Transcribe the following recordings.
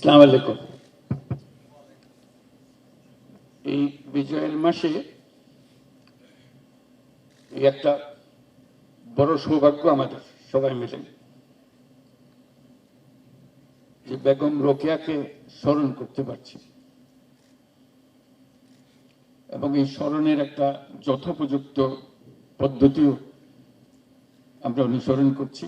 আসসালামু আলাইকুম। এই বিজয়ের মাসে একটা বড় সৌভাগ্য আমাদের সবাই মিলে। যে বেগম রোকেয়াকে স্মরণ করতে পারছি। এবং এই স্মরণের একটা যথোপযুক্ত পদ্ধতিও আমরা অনুসরণ করছি।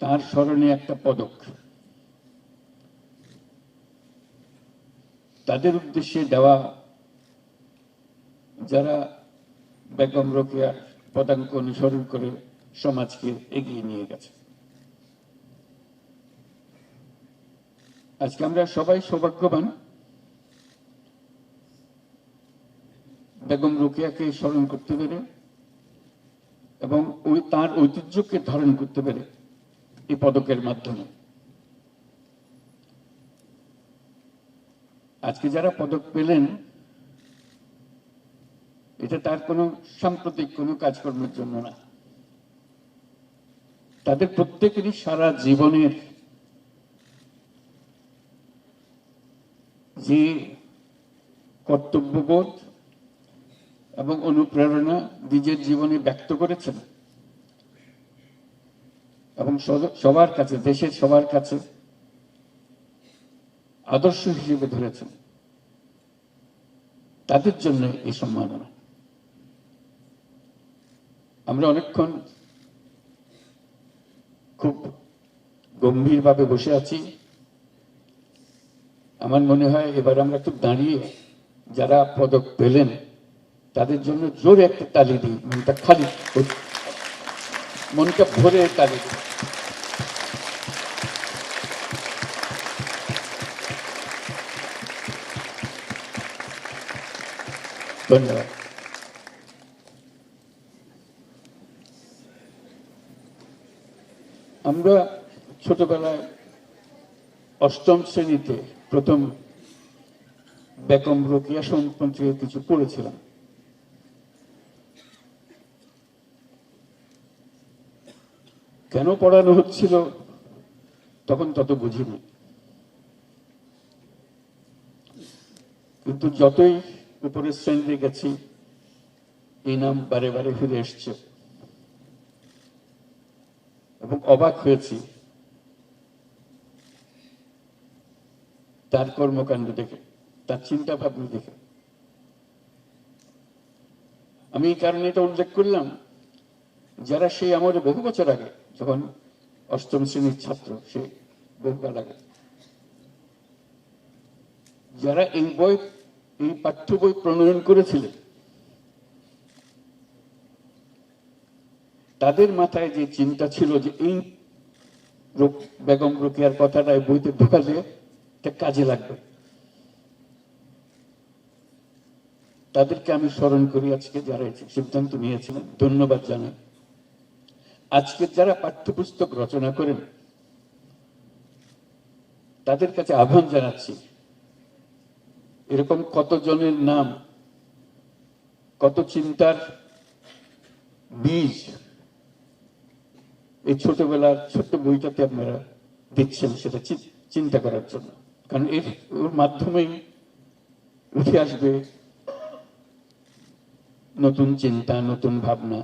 তার স্মরণে একটা পদক। তাদের উদ্দেশ্যে দেওয়া যারা বেগম রোকেয়ার পদাঙ্ক অনুসরণ করে সমাজকে এগিয়ে নিয়ে গেছে। আজকে আমরা সবাই সৌভাগ্যবান বেগম রোকেয়াকে স্মরণ করতে পেরে এবং তার ঐতিহ্যকে ধারণ করতে পেরে এই পদকের মাধ্যমে। আজকে যারা পদক পেলেন, এটা তার কোনো সাম্প্রতিক কোনো কাজকর্মের জন্য না। তাদের প্রত্যেকেরই সারা জীবনের যে কর্তব্যবোধ এবং অনুপ্রেরণা নিজের জীবনে ব্যক্ত করেছেন এবং সবার কাছে, দেশের সবার কাছে আদর্শ হিসেবে ধরেছেন। তাদের জন্য এই সম্মাননা আমরা অনেকক্ষণ খুব গম্ভীরভাবে বসে আছি। আমার মনে হয় এবার আমরা একটু দাঁড়িয়ে যারা পদক পেলেন, তাদের জন্য জোরে একটা তালি দিই মনটা খালি মনটা ভরে দিই ধন্যবাদ। আমরা ছোটবেলায় অষ্টম শ্রেণীতে প্রথম বেগম রোকিয়া কিছু পড়েছিলাম। কেন পড়ানো হচ্ছিল? তখন তত বুঝিনি। কিন্তু যতই উপরের শ্রেণীতে গেছি এই নাম বারে বারে ফিরে এসছে। এবং অবাক হয়েছি। তার কর্মকাণ্ড দেখে, তার চিন্তা ভাবনা দেখে। আমি এই কারণে এটা উল্লেখ করলাম, যারা সেই আমাদের বহু বছর আগে যখন অষ্টম শ্রেণির ছাত্র, সে বহুকাল আগে যারা এই বই, এই পাঠ্য বই প্রণয়ন করেছিলেন, তাদের মাথায় যে চিন্তা ছিল যে এই বেগম রোকেয়ার কথাটা বইতে ঢোকালে এটা কাজে লাগবে। তাদেরকে আমি স্মরণ করি আজকে যারা সিদ্ধান্ত নিয়েছিলেন, ধন্যবাদ জানাই। আজকে যারা পাঠ্যপুস্তক রচনা করেন, তাদের কাছে আহ্বান জানাচ্ছি, এরকম কতজনের নাম, কত চিন্তার বীজ এই ছোটবেলার ছোট্ট বইটাতে আপনারা দিচ্ছেন সেটা চিন্তা করার জন্য। কারণ এর, ওর মাধ্যমেই উঠে আসবে নতুন চিন্তা, নতুন ভাবনা।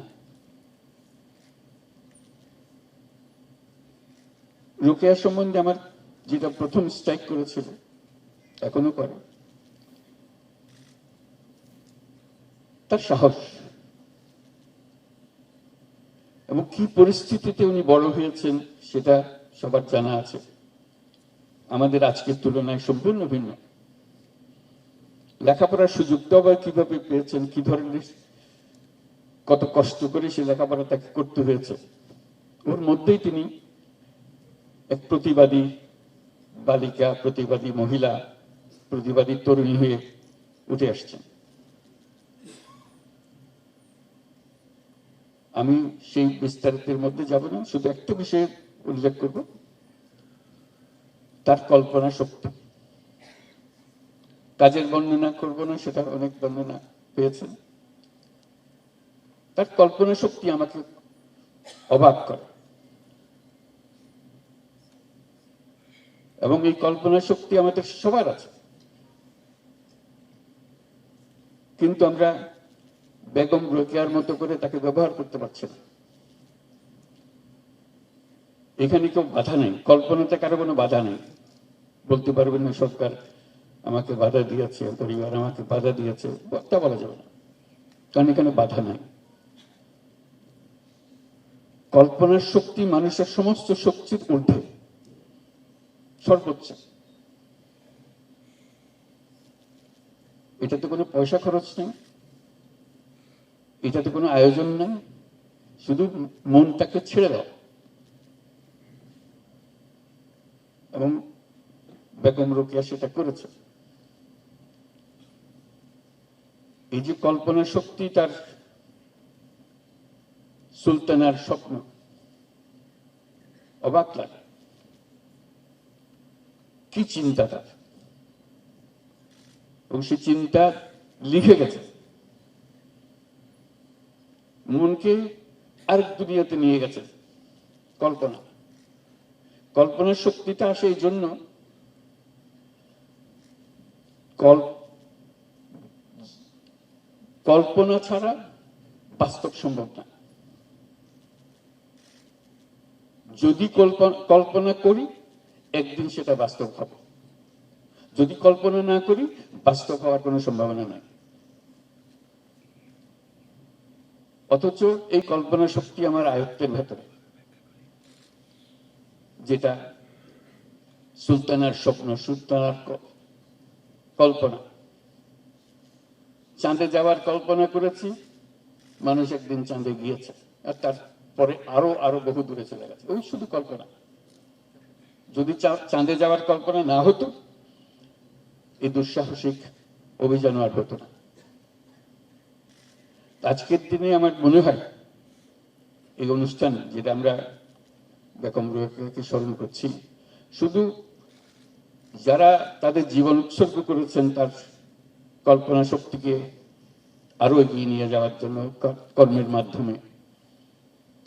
রোকেয়া সম্বন্ধে আমার যেটা প্রথম স্ট্রাইক করেছিল, এখনও করে। তার সাহস। এবং কি পরিস্থিতিতে উনি বড় হয়েছেন, সেটা সবার জানা আছে। আমাদের আজকের তুলনায় সম্পূর্ণ ভিন্ন। লেখাপড়ার সুযোগটা আবার কীভাবে পেয়েছেন, কি ধরনের, কত কষ্ট করে সে লেখাপড়া তাকে করতে হয়েছে, ওর মধ্যেই তিনি এক প্রতিবাদী বালিকা, প্রতিবাদী মহিলা, প্রতিবাদী তরুণী হয়ে উঠে আসছেন। আমি সেই বিস্তারিতের মধ্যে যাব না, শুধু একটা বিষয়ে উল্লেখ করব। তার কল্পনা শক্তি। কাজের বর্ণনা করব না, সেটা অনেক বর্ণনা পেয়েছেন। তার কল্পনা শক্তি আমাকে অবাক করে। এবং এই কল্পনা শক্তি আমাদের সবার আছে। কিন্তু আমরা বেগম রোকেয়ার মতো করে তাকে ব্যবহার করতে পারছি না। এখানে কেউ বাধা নেই। কল্পনাতে কারও কোনো বাধা নেই। বলতে পারবেন না, সরকার আমাকে বাধা দিয়েছে, পরিবার আমাকে বাধা দিয়েছে তা বলা যাবে না। কারণ এখানে বাধা নাই। কল্পনার শক্তি মানুষের সমস্ত শক্তির ঊর্ধ্বে। সর্বোচ্চ এটাতে কোনো পয়সা খরচ নেই, এটাতে কোনো আয়োজন নেই, শুধু মনটাকে ছেড়ে দাও। এবং বেগম রোকেয়া সেটা করেছে। এই যে কল্পনা শক্তি তার সুলতানার স্বপ্ন, অবাক লাগে। কি চিন্তা তার এবং সে চিন্তা লিখে গেছে। মনকে আরেক দুনিয়াতে নিয়ে গেছে। কল্পনা। কল্পনার শক্তিটা আসে এই জন্য কল্পনা ছাড়া বাস্তব সম্ভব না। যদি কল্পনা কল্পনা করি একদিন সেটা বাস্তব হবে। যদি কল্পনা না করি, বাস্তব হওয়ার কোনো সম্ভাবনা নাই। অথচ এই কল্পনা শক্তি আমার আয়ত্তের ভেতরে। যেটা সুলতানার স্বপ্ন, সুলতানার কল্পনা। চাঁদে যাওয়ার কল্পনা করেছি, মানুষ একদিন চাঁদে গিয়েছে। আর তারপরে আরও আরও বহু দূরে চলে গেছে। ওই শুধু কল্পনা। যদি চাঁদে যাওয়ার কল্পনা না হতো এই দুঃসাহসিক অভিযানও আর হতো না। আজকের দিনে আমার মনে হয়, এই অনুষ্ঠান যেটা আমরা বেগম রোকেয়াকে স্মরণ করছি, শুধু যারা তাদের জীবন উৎসর্গ করেছেন, তার কল্পনা শক্তিকে আরও এগিয়ে নিয়ে যাওয়ার জন্য কর্মের মাধ্যমে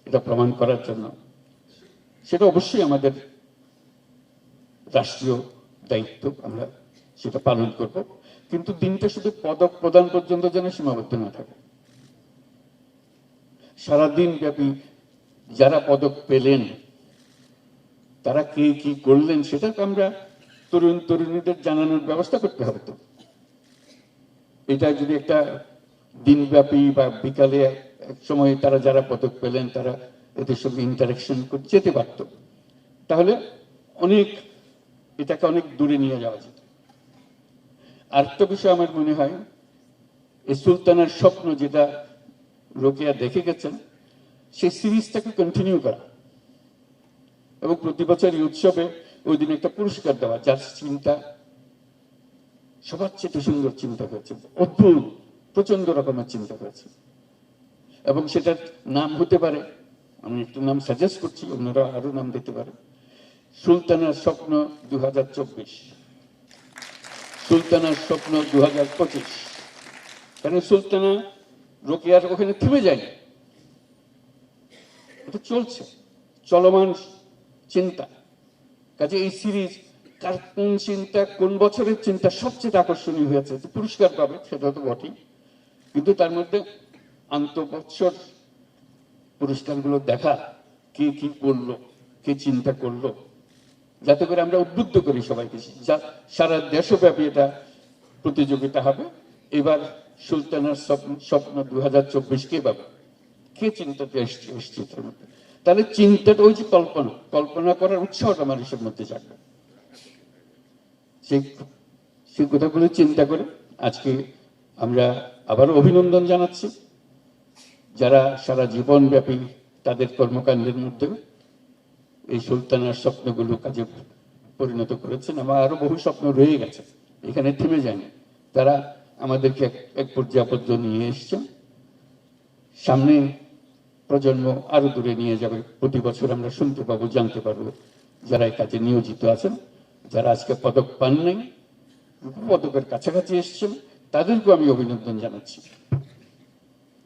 এটা প্রমাণ করার জন্য, সেটা অবশ্যই আমাদের রাষ্ট্রীয় দায়িত্ব আমরা সেটা পালন করব। কিন্তু দিনটা শুধু পদক প্রদান পর্যন্ত যেন সীমাবদ্ধ না থাকে। সারাদিন ব্যাপী যারা পদক পেলেন, তারা কে কি করলেন সেটা আমরা তরুণ তরুণীদের জানানোর ব্যবস্থা করতে হবে তো। এটা যদি একটা দিনব্যাপী বা বিকালে এক সময় তারা যারা পদক পেলেন, তারা এদের সঙ্গে ইন্টারাকশন যেতে পারতো। তাহলে অনেক এটাকে অনেক দূরে নিয়ে যাওয়া যেত। আরেকটা বিষয় আমার মনে হয়, এই সুলতানের স্বপ্ন যেটা রোকেয়া দেখে গেছেন, সেই সিরিজটাকে কন্টিনিউ করা। এবং প্রতি বছর এই উৎসবে ওই দিন একটা পুরস্কার দেওয়া, যার চিন্তা সবার চেয়ে সুন্দর চিন্তা করেছে, অদ্ভুত প্রচণ্ড রকমের চিন্তা করেছে। এবং সেটার নাম হতে পারে, আমি একটু নাম সাজেস্ট করছি, অন্যরা আরও নাম দিতে পারে। সুলতানার স্বপ্ন দু হাজার চব্বিশ। সুলতানার স্বপ্ন দু কারণ সুলতানা রোকেয়ার ওখানে থেমে যায়নি? চলছে। চলমান চিন্তা। কাজে এই সিরিজ কার কোন চিন্তা, কোন বছরের চিন্তা সবচেয়ে আকর্ষণীয় হয়েছে পুরস্কার পাবে, সেটা তো বটেই। কিন্তু তার মধ্যে আন্তঃবৎসর পুরস্কারগুলো দেখা, কে কি করল, কে চিন্তা করল যাতে করে আমরা উদ্বুদ্ধ করি সবাইকে সারা দেশব্যাপী এটা প্রতিযোগিতা হবে। এবার সুলতানের স্বপ্ন- স্বপ্ন দু হাজার চব্বিশ কে পাবে কে চিন্তাতে এসছে এসছে এটার মধ্যে? তাহলে চিন্তাটা ওই যে কল্পনা কল্পনা করার উৎসাহটা মানুষের মধ্যে জাগবে। সেই সেই কথাগুলো চিন্তা করে আজকে আমরা আবারও অভিনন্দন জানাচ্ছি। যারা সারা জীবন ব্যাপী তাদের কর্মকাণ্ডের মধ্যে এই সুলতানার স্বপ্নগুলো কাজে পরিণত করেছেন। আমার আরও বহু স্বপ্ন রয়ে গেছে, এখানে থেমে যায়নি। তারা আমাদেরকে এক- পর্যায় নিয়ে এসছেন সামনে প্রজন্ম আরও দূরে নিয়ে যাবে। প্রতি বছর আমরা শুনতে পাবো, জানতে পারব যারা এই কাজে নিয়োজিত আছেন, যারা আজকে পদক পান নাই, পদকের কাছাকাছি এসছেন, তাদেরকেও আমি অভিনন্দন জানাচ্ছি।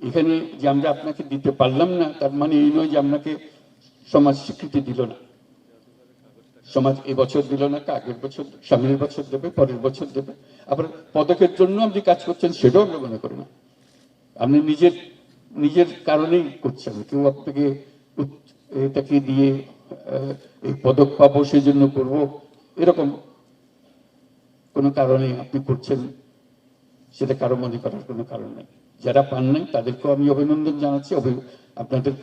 এখানে যে আমরা আপনাকে দিতে পারলাম না, তার মানে এই নয় যে আপনাকে সমাজ স্বীকৃতি দিল না। সমাজ এবছর দিল না, আগের বছর, সামনের বছর দেবে, পরের বছর দেবে। আবার পদকের জন্য আপনি কাজ করছেন, সেটাও আমরা মনে করি না। আপনি নিজের নিজের কারণেই করছেন। কেউ আপনাকে এটাকে দিয়ে এই পদক পাবো সেই জন্য করব, এরকম কোনো কারণে আপনি করছেন, সেটা কারও মনে করার কোনো কারণ নেই। যারা পান নাই, তাদেরকেও আমি অভিনন্দন জানাচ্ছি। আপনাদের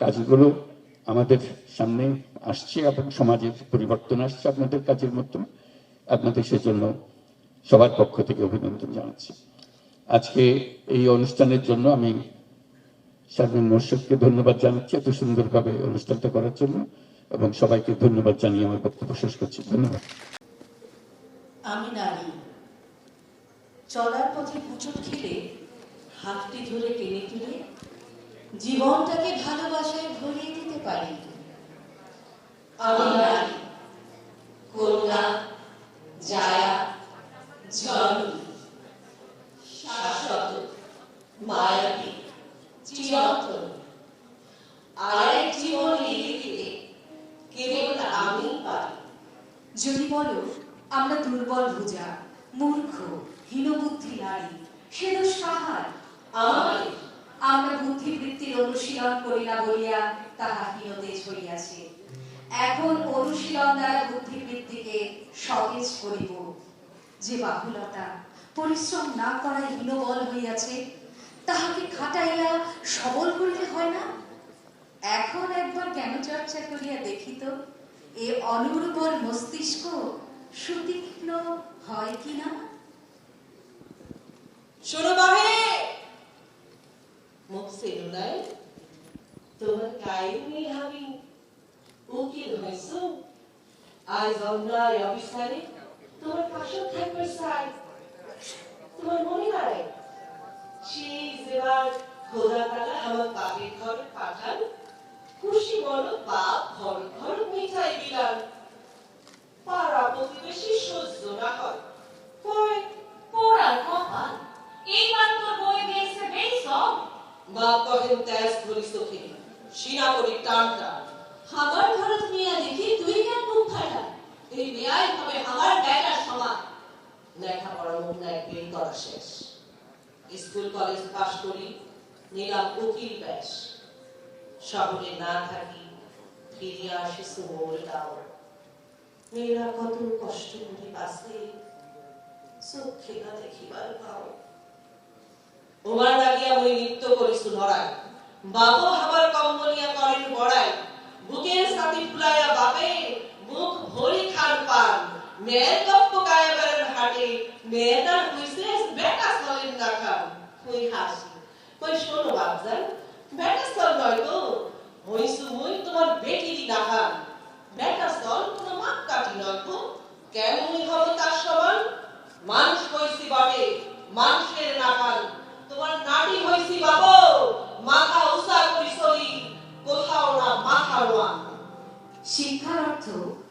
কাজগুলো আমাদের সামনে আসছে এবং সমাজের পরিবর্তন আসছে আপনাদের কাজের মাধ্যমে আপনাদের সেজন্য সবার পক্ষ থেকে অভিনন্দন জানাচ্ছি। আজকে এই অনুষ্ঠানের জন্য আমি শারমিন মোর্শেদকে ধন্যবাদ জানাচ্ছি এত সুন্দরভাবে অনুষ্ঠানটা করার জন্য এবং সবাইকে ধন্যবাদ জানিয়ে আমার বক্তব্য শেষ করছি। ধন্যবাদ। আমি নারী। চলার পথে পুচট খেলে হাতটি ধরে টেনে তুলে জীবনটাকে ভালোবাসায় ভরিয়ে দিতে পারি। আমি নারী কন্যা জায়া শাশ্বত মায়াবী চিরন্তন। আরেক জীবন লিখে দিতে কেবল আমি পারি। যদি বলো আমরা দুর্বল ভুজা মূর্খ হীনবুদ্ধি নারী সে দোষ কাহার আমাদের আমরা বুদ্ধিবৃত্তির অনুশীলন করি না বলিয়া তাহা হীনতে ছড়িয়াছে এখন অনুশীলন দ্বারা বুদ্ধিবৃত্তিকে সতেজ করিব। যে বাহুলতা, পরিশ্রম না করায় হীনবল হইয়াছে, তাহাকে খাটাইয়া সবল করিতে হয় না? এখন একবার জ্ঞান চর্চা করিয়া দেখিত এ অনুর্বর মস্তিষ্ক সুতীক্ষ্ণ হয় কিনা? শোনো বাহে মুখ সেলুলাই তোমার কাহিনী আমি উকিল হয়েছ আজ অন্যায় অবিস্তারে তোমার পাশে থাকবে সাই তোমার মনে নাই সেই যেবার খোদা তালা আমার বাপের ঘরে পাঠান খুশি বলো বাপ ঘর ঘর মিঠাই বিলান পাড়া প্রতিবেশী সহ্য না হয় পোড়ার কপাল এইবার তোর বই দিয়েছে বেশ সব কহেন তেজ ধরি চোখে সিনা করি টান টান। ঘরত মিয়া দেখি তুই কেন মুখ ফাটা এই বেয়াই হবে আমার বেটার সমান। লেখাপড়া মুখ নাই বের করা শেষ। স্কুল কলেজ পাশ করি নিলাম উকিল ব্যাস শহরে না থাকি ফিরে আসি সুমোর গাও মেয়েরা কত কষ্ট করে বাঁচে চোখে না দেখিবার পাও। বাবু হাবার বড়াই। বুকের ফুলাইয়া বাপে, মুখ ভরি পান। মেয়ের গপ্প হাটে হইছে বেটা না কই হাসি, কই শোনো বাপজান বেটা চল নয় তো। হইছু তোমার বেটিরই খান বেটা চল কোনো মাপ কাটি নয় তো। কেন মুই হব তার সমান? মানুষ না খান তোমার হইছি বাবু মাথা উঁচা করি চলি কোথাও না মাথা নোয়া শিক্ষার অর্থ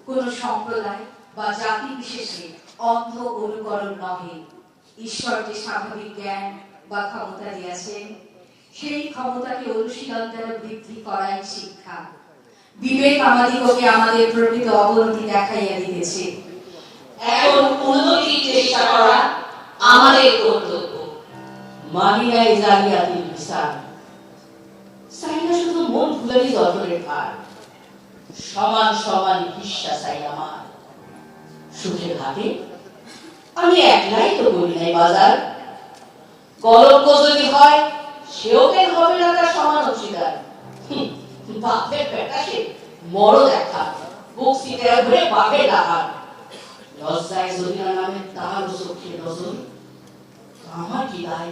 কোন সম্প্রদায় বা জাতি বিশেষে অন্ধ অনুকরণ নহে। ঈশ্বর যে স্বাভাবিক জ্ঞান বা ক্ষমতা দিয়েছেন সেই ক্ষমতাকে অনুশীলন দ্বারা বৃদ্ধি করাই শিক্ষা। বিবেক আমাদিগকে আমাদের প্রকৃত অবনতি দেখাইয়া দিতেছে। এখন উন্নতির চেষ্টা করা আমাদের কর্তব্য মানি নাই জালিয়াতির বিচার শুধু মন ভুলারি যন্ত্রের ভার। সমান সমান হিস্সা চাই আমার। সুখের ঘাটে আমি একলাই তো করি নাই বাজার। কলঙ্ক যদি হয়, সেও কেন হবে না তার সমান অংশীদার বাপের বেটা সে মরো দেখা বুক সিটে ঘুরে বাপে ডাহার লজ্জায় যদি না নামে তাহার চোখে নজর। আমার কি দায়?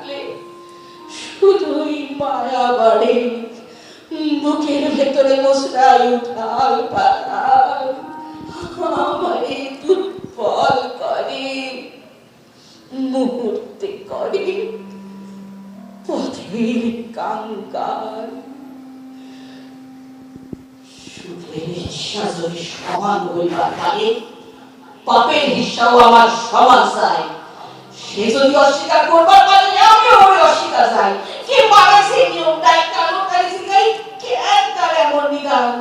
শুধুই মায়া বাড়ে বুকের ভেতরে মশলাই উঠাল পাড়াল দুর্বল করে। মুহূর্তে করে পথের কাঙ্কাল অস্বীকার করবার পারে আমিও অস্বীকার চাই। কে বানাইছে নিয়মটা একটা লোকালি শিখাই কেন তার এমন নিদান?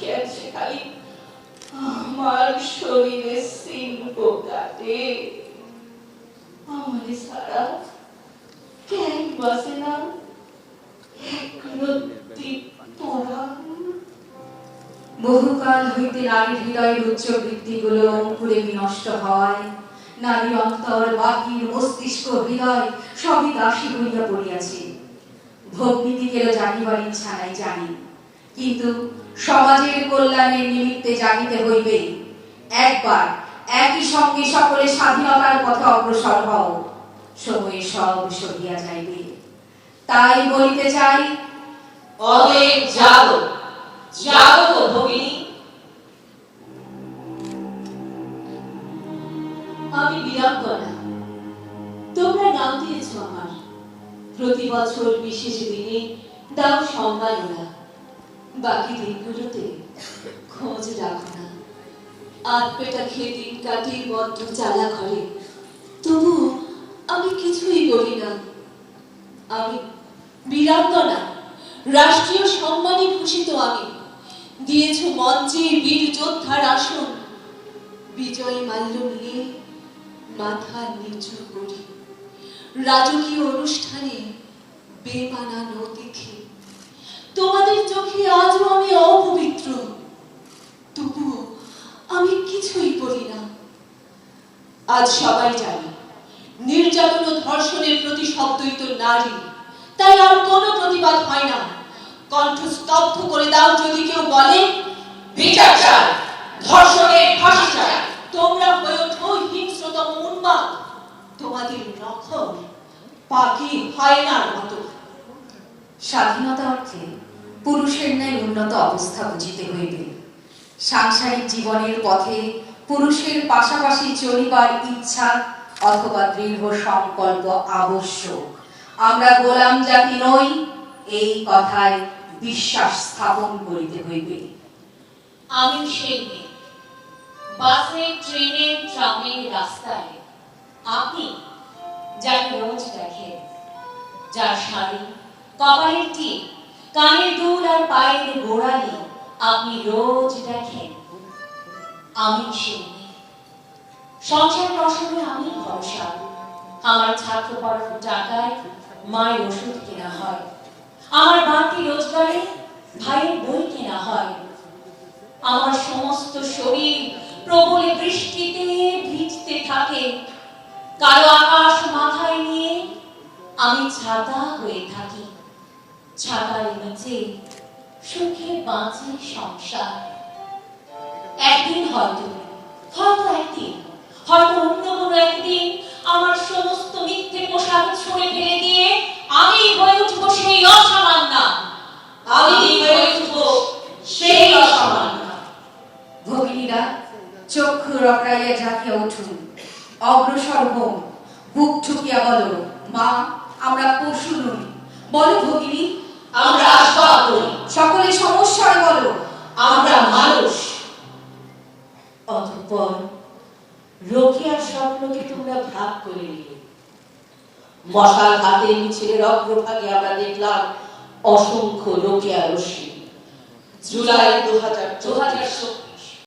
কেন সে খালি? আমার শরীরে শিল্প কাটে আমার সারা কেন বাসে না। এক রত্তি পরাণ। বহুকাল হইতে নারীর হৃদয়ের উচ্চ বৃত্তিগুলো অঙ্কুরে বিনষ্ট হয়। নারীর অন্তর বাহির মস্তিষ্ক হৃদয় সবই দাসী হইয়া পড়িয়াছে ভক্তিদিকেরও জানিবার ইচ্ছা নাই জানি। কিন্তু সমাজের কল্যাণের নিমিত্তে জানিতে হইবে। একবার একই সঙ্গে সকলে স্বাধীনতার পথে অগ্রসর হও। সময়ে সব সরিয়া যাইবে। তাই বলিতে চাই জাগো। জাগো গো ভগিনী। প্রতি বছর বিশেষ দিনে দাও সম্মাননা বাকি দিনগুলোতে খোঁজ রাখো না। আট পেটা খেয়ে দিন কাটি বদ্ধ চালা ঘরে। তবু আমি কিছুই বলি না। আমি বীরাঙ্গনা, রাষ্ট্রীয় সম্মানে ভূষিত আমি। দিয়েছ মঞ্চে বীর যোদ্ধার আসন। বিজয় মাল্য নিয়ে মাথা নিচু করি। রাজকীয় অনুষ্ঠানে বেমানানো দেখে তোমাদের চোখে আজও আমি অপবিত্র। তবুও আমি কিছুই করি না। আজ সবাই জানে, নির্যাতন ও ধর্ষণের প্রতি শব্দই তো নারী, তাই আর কোনো প্রতিবাদ হয় না। কণ্ঠ স্তব্ধ করে দাও যদি কেউ বলে, বিচার, ধর্ষণের ফাঁসি চাই তোমরা হয়ে ওঠো হিংস্রতম উন্মাদ। তোমাদের নখর পাখি হায়নার মতো স্বাধীনতা অর্থে পুরুষের ন্যায় উন্নত অবস্থা বুঝিতে হইবে। সাংসারিক জীবনের পথে পুরুষের পাশাপাশি চলিবার ইচ্ছা অথবা দৃঢ় সংকল্প আবশ্যক। আমরা গোলাম জাতি নই এই কথায় বিশ্বাস স্থাপন করিতে হইবে। আমি সেই বাসে ট্রেনে ট্রামে রাস্তায় আপনি যাকে রোজ দেখেন যার শাড়ি, কপালের টিপ, কানের দুল আর পায়ের গোড়ালি আপনি রোজ দেখেন। আমি সেই সংসার প্রসঙ্গে আমি ভরসা। আমার ছাত্র পড়ানোর টাকায় মায়ের ওষুধ কেনা হয়। আমার বাড়তি রোজগারে ভাইয়ের বই কেনা হয়। আমার সমস্ত শরীর প্রবল বৃষ্টিতে ভিজতে থাকে। কালো আকাশ মাথায় নিয়ে আমি ছাতা হয়ে থাকি। ছাতার নিচে সুখে বাঁচে সংসার। একদিন হয়তো হয়তো একদিন, হয়তো অন্য কোনো একদিন আমার সমস্ত মিথ্যে পোশাক ছুঁড়ে ফেলে দিয়ে আমি হয়ে উঠবো অগ্রভাগে আমরা দেখলাম অসংখ্য রোকেয়া রশ্মি জুলাই দু হাজার